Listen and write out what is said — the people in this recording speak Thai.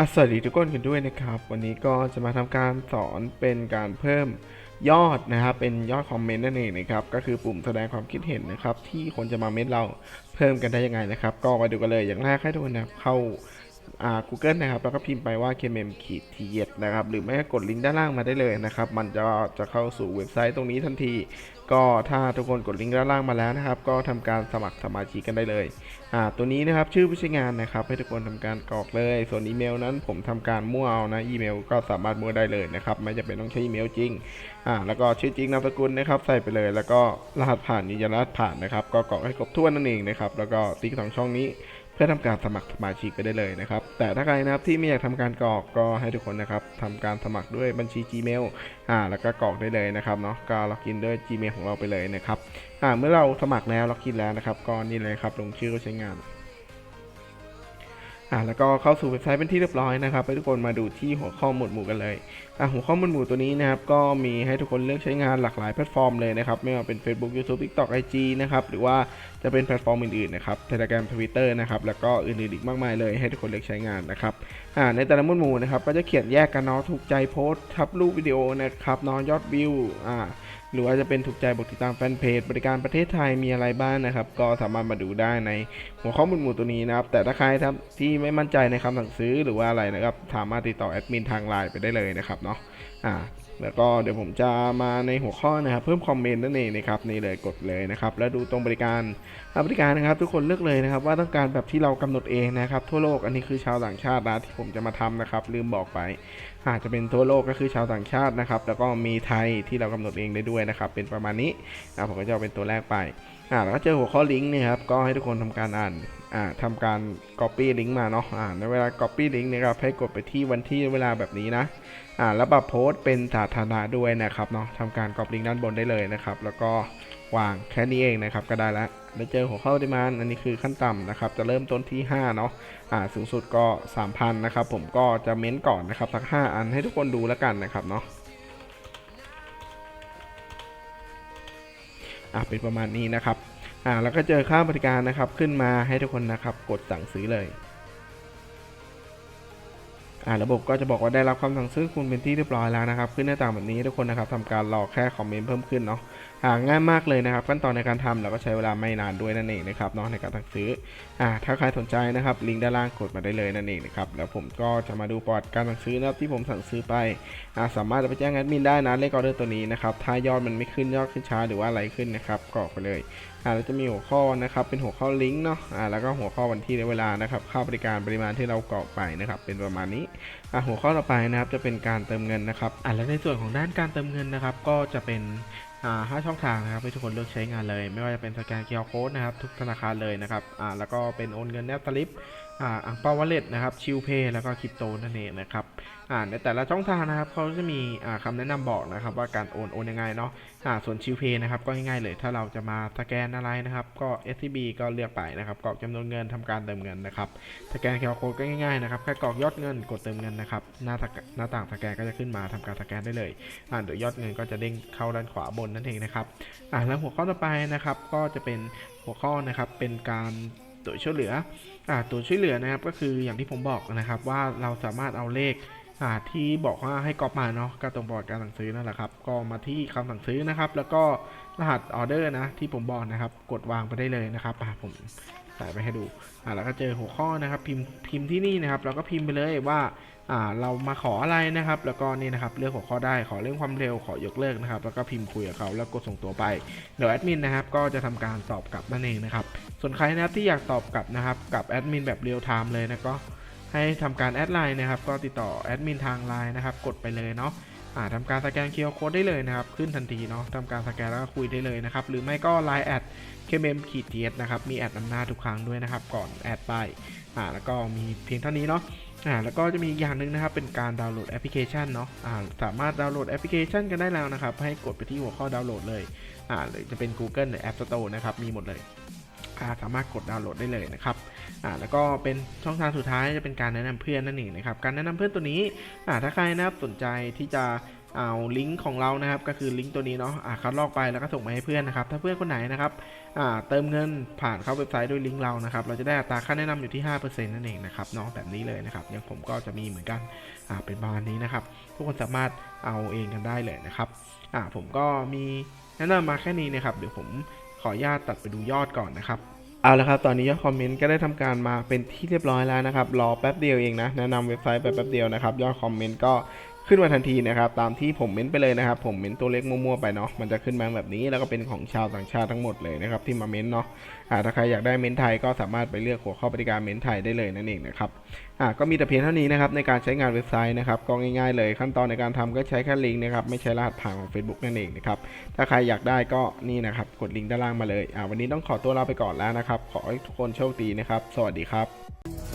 อสวัสดีทุกคนกันด้วยนะครับ วันนี้ก็จะมาทำการสอนเป็นการเพิ่มยอดนะครับ เป็นยอดคอมเมนต์นั่นเองนะครับ ก็คือปุ่มแสดงความคิดเห็นนะครับ ที่คนจะมาเม้นเราเพิ่มกันได้ยังไงนะครับ ก็มาดูกันเลยอย่างแรกให้ทุกคนนะเข้า อ่า Google นะครับ แล้วก็พิมพ์ไปว่า kmm ขีด t นะครับ หรือไม่ก็กดลิงก์ด้านล่างมาได้เลยนะครับ มันจะจะเข้าสู่เว็บไซต์ตรงนี้ทันที ก็ถ้าทุกคนกดลิงก์ด้านล่างมาแล้วนะครับ ก็ทำการสมัครสมาชิกกันได้เลย อ่า ตัวนี้นะครับ ชื่อผู้ใช้งานนะครับ ให้ทุกคนทำการกรอกเลย ส่วนอีเมลนั้นผมทำการมั่วเอานะ อีเมลก็สามารถมั่วได้เลยนะครับ ไม่จำเป็นต้องใช้อีเมลจริง อ่า แล้วก็ชื่อจริงนามสกุลนะครับ ใส่ไปเลย แล้วก็รหัสผ่านยืนยันรหัสผ่านนะครับ ก็กรอกให้ครบถ้วนนั่นเองนะครับ แล้วก็ติ๊กสองช่องนี้ พื่อทำการสมัครสมาชิกไปได้เลยนะครับ แต่ถ้าใครนะครับที่ไม่อยากทำการกรอกก็ให้ทุกคนนะครับทำการสมัครด้วยบัญชี Gmail อ่าแล้วก็กรอกได้เลยนะครับเนาะก็ล็อกอินด้วย Gmail ของเราไปเลยนะครับอ่าเมื่อเราสมัครแล้วล็อกอินแล้วนะครับก็นี่เลยครับลงชื่อผู้ใช้งาน อ่าแล้วก็เข้าสู่เว็บไซต์เป็นที่เรียบร้อยนะครับให้ทุกคนมาดูที่หัวข้อหมวดหมู่กันเลยอ่าหัวข้อหมวดหมู่ตัวนี้นะครับก็มีให้ทุกคนเลือกใช้งานหลากหลายแพลตฟอร์มเลยนะครับไม่ว่าเป็น Facebook YouTube TikTok IG นะครับหรือว่าจะเป็นแพลตฟอร์มอื่นๆนะครับ Telegram Twitter นะครับแล้วก็อื่นๆอีกมากมายเลยให้ทุกคนเลือกใช้งานนะครับอ่าในแต่ละหมวดหมู่นะครับก็จะเขียนแยกกันเนาะถูกใจโพสต์ทับรูปวิดีโอนะครับเนาะยอดวิวอ่าหรือว่าจะเป็นถูกใจบทติดตามแฟนเพจบริการประเทศไทยมีอะไรบ้างนะครับ ก็สามารถมาดูได้ในหัวข้อมูลหมู่ตัวนี้นะครับ แต่ถ้าใครครับที่ไม่มั่นใจในคำสั่งซื้อหรือว่าอะไรนะครับ สามารถติดต่อแอดมินทางไลน์ไปได้เลยนะครับเนาะอ่าแล้วก็เดี๋ยวผมจะมาในหัวข้อนะครับ เพิ่มคอมเมนต์นั่นเองนะครับนี่เลยกดเลยนะครับ แล้วดูตรงบริการบริการนะครับ ทุกคนเลือกเลยนะครับ ว่าต้องการแบบที่เรากำหนดเองนะครับ ทั่วโลกอันนี้คือชาวต่างชาตินะที่ผมจะมาทำนะครับ ลืมบอกไปอาจจะเป็นทั่วโลกก็คือชาวต่างชาตินะครับ แล้วก็มีไทยที่เรากำหนดเองได้ด้วยนะครับ เป็นประมาณนี้อ่าผมก็จะเอาเป็นตัวแรกไปอ่าแล้วก็เจอหัวข้อลิงก์เนี่ยครับก็ให้ทุกคนทำการอ่านอ่าทำการ copy ลิงก์มาเนาะอ่าในเวลา copy ลิงก์นะครับให้กดไปที่วันที่เวลาแบบนี้นะอ่าแล้วแบบโพสต์เป็นสาธารณะด้วยนะครับเนาะทำการ copy ลิงก์ด้านบนได้เลยนะครับ แล้วก็ วางแค่นี้เองนะครับก็ได้แล้วแล้วเจอหัวข้อดีมานอันนี้คือขั้นต่ำนะครับจะเริ่มต้นที่ 5 เนาะอ่าสูงสุดก็ 3,000 นะครับ ผมก็จะเม้นก่อนนะครับสัก 5 อันให้ทุกคนดูแล้วกันนะครับเนาะอ่าเป็นประมาณนี้นะครับอ่าแล้วก็เจอค่าบริการนะครับขึ้นมาให้ทุกคนนะครับกดสั่งซื้อเลย ระบบก็จะบอกว่าได้รับคำสั่งซื้อคุณเป็นที่เรียบร้อยแล้วนะครับ ขึ้นหน้าต่างแบบนี้ทุกคนนะครับทำการรอแค่คอมเมนต์เพิ่มขึ้นเนาะอ่าง่ายมากเลยนะครับขั้นตอนในการทำเราก็ใช้เวลาไม่นานด้วยนั่นเองนะครับเนาะในการสั่งซื้ออ่าถ้าใครสนใจนะครับลิงก์ด้านล่างกดมาได้เลยนั่นเองนะครับแล้วผมก็จะมาดูประวัติการสั่งซื้อนะครับที่ผมสั่งซื้อไปอ่าสามารถไปแจ้งแอดมินได้นะเลขออเดอร์ตัวนี้นะครับถ้ายอดมันไม่ขึ้นยอดขึ้นช้าหรือว่าอะไรขึ้นนะครับกรอกไปเลยอ่าแล้วจะมีหัวข้อนะครับ เป็นหัวข้อลิงก์เนาะอ่าแล้วก็หัวข้อวันที่และเวลานะครับค่าบริการปริมาณที่เรากรอกไปนะครับ เป็นประมาณนี้อ่าหัวข้อต่อไปนะครับจะเป็นการเติมเงินนะครับอ่าแล้วในส่วนของด้านการเติมเงินนะครับ ก็จะเป็นห้าช่องทางนะครับให้ทุกคนเลือกใช้งานเลย ไม่ว่าจะเป็นสแกน QR Code นะครับทุกธนาคารเลยนะครับอ่าแล้วก็เป็นโอนเงินแนบสลิป อ่าอังเปาวอลเล็ตนะครับชิลเพย์แล้วก็คริปโตนั่นเองนะครับอ่าในแต่ละช่องทางนะครับเขาจะมีอ่าคำแนะนำบอกนะครับ ว่าการโอนโอนยังไงเนาะอ่าส่วนชิลเพย์นะครับก็ง่ายๆเลย ถ้าเราจะมาสแกนอะไรนะครับ ก็ SCB ก็เลือกไปนะครับกรอกจำนวนเงินทำการเติมเงินนะครับสแกน QR Code ก็ง่ายๆนะครับแค่กรอกยอดเงินกดเติมเงินนะครับหน้าหน้าต่างสแกนก็จะขึ้นมาทำการสแกนได้เลยอ่าโดยยอดเงินก็จะเด้งเข้าด้านขวาบนนั่นเองนะครับอ่าแล้วหัวข้อต่อไปนะครับก็จะเป็นหัวข้อนะครับเป็นการ ตัวช่วยเหลืออตัวช่วยเหลือนะครับก็คืออย่างที่ผมบอกนะครับว่าเราสามารถเอาเลขที่บอกว่าให้ก๊อปมาเนาะก็ตรงประวัติการสั่งซื้อนั่นแหละครับก็มาที่คำสั่งซื้อนะครับ แล้วก็รหัสออเดอร์นะที่ผมบอกนะครับ กดวางไปได้เลยนะครับผมใส่ไปให้ดูแล้วก็เจอหัวข้อนะครับ พิมพ์พิมพ์ที่นี่นะครับแล้วก็พิมพ์ไปเลยว่า เรามาขออะไรนะครับ แล้วก็นี่นะครับเลือกหัวข้อได้ขอเรื่องความเร็วขอยกเลิกนะครับ แล้วก็พิมพ์คุยกับเขาแล้วกดส่งตัวไปเดี๋ยวแอดมินนะครับก็จะทำการตอบกลับนั่นเองนะครับส่วนใครนะครับที่อยากตอบกลับนะครับกับแอดมินแบบเรียลไทม์เลยนะก็ให้ทำการแอดไลน์นะครับก็ติดต่อแอดมินทางไลน์นะครับกดไปเลยเนาะอ่าทำการสแกนเคียร์โค้ดได้เลยนะครับ ขึ้นทันทีเนาะทำการสแกนแล้วก็คุยได้เลยนะครับ หรือไม่ก็ไลน์แอด KMM ขีดเนะครับ มีแอดนำหน้าทุกครั้งด้วยนะครับ ก่อนแอดไปอ่าแล้วก็มีเพียงเท่านี้เนาะ อ่าแล้วก็จะมีอีกอย่างหนึ่งนะครับเป็นการดาวน์โหลดแอปพลิเคชันเนาะอ่าสามารถดาวน์โหลดแอปพลิเคชันกันได้แล้วนะครับ ให้กดไปที่หัวข้อดาวน์โหลดเลยอ่าหรือจะเป็น Google หรือ App Store นะครับมีหมดเลยอ่าสามารถกดดาวน์โหลดได้เลยนะครับอ่าแล้วก็เป็นช่องทางสุดท้ายจะเป็นการแนะนำเพื่อนนั่นเองนะครับการแนะนำเพื่อนตัวนี้อ่าถ้าใครนะครับสนใจที่จะเอาลิงก์ของเรานะครับก็คือลิงก์ตัวนี้เนาะอ่าคัดลอกไปแล้วก็ส่งไปให้เพื่อนนะครับถ้าเพื่อนคนไหนนะครับ เติมเงินผ่านเข้าเว็บไซต์ด้วยลิงก์เรานะครับ เราจะได้อัตราค่าแนะนำอยู่ที่ 5%นั่นเองนะครับเนาะแบบนี้เลยนะครับอย่างผมก็จะมีเหมือนกันเป็นประมาณนี้นะครับ ทุกคนสามารถเอาเองกันได้เลยนะครับผมก็มีแนะนำมาแค่นี้นะครับ เดี๋ยวผมขออนุญาตตัดไปดูยอดก่อนนะครับเอาละครับตอนนี้ยอดคอมเมนต์ก็ได้ทำการมาเป็นที่เรียบร้อยแล้วนะครับรอแป๊บเดียวเองนะแนะนำเว็บไซต์ไปแป๊บเดียวนะครับยอดคอมเมนต์ก็ ขึ้นมาทันทีนะครับตามที่ผมเม้นไปเลยนะครับผมเม้นตัวเล็กมั่วๆไปเนาะมันจะขึ้นมาแบบนี้แล้วก็เป็นของชาวต่างชาติทั้งหมดเลยนะครับที่มาเม้นเนาะอ่าถ้าใครอยากได้เม้นไทยก็สามารถไปเลือกหัวข้อบริการเม้นไทยได้เลยนั่นเองนะครับก็มีแต่เพียงเท่านี้นะครับในการใช้งานเว็บไซต์นะครับก็ง่ายๆเลยขั้นตอนในการทำก็ใช้แค่ลิงก์นะครับไม่ใช้รหัสผ่านของ Facebook นั่นเองนะครับถ้าใครอยากได้ก็นี่นะครับกดลิงก์ด้านล่างมาเลยวันนี้ต้องขอตัวลาไปก่อนแล้วนะครับขอให้ทุกคนโชคดีนะครับสวัสดีครับ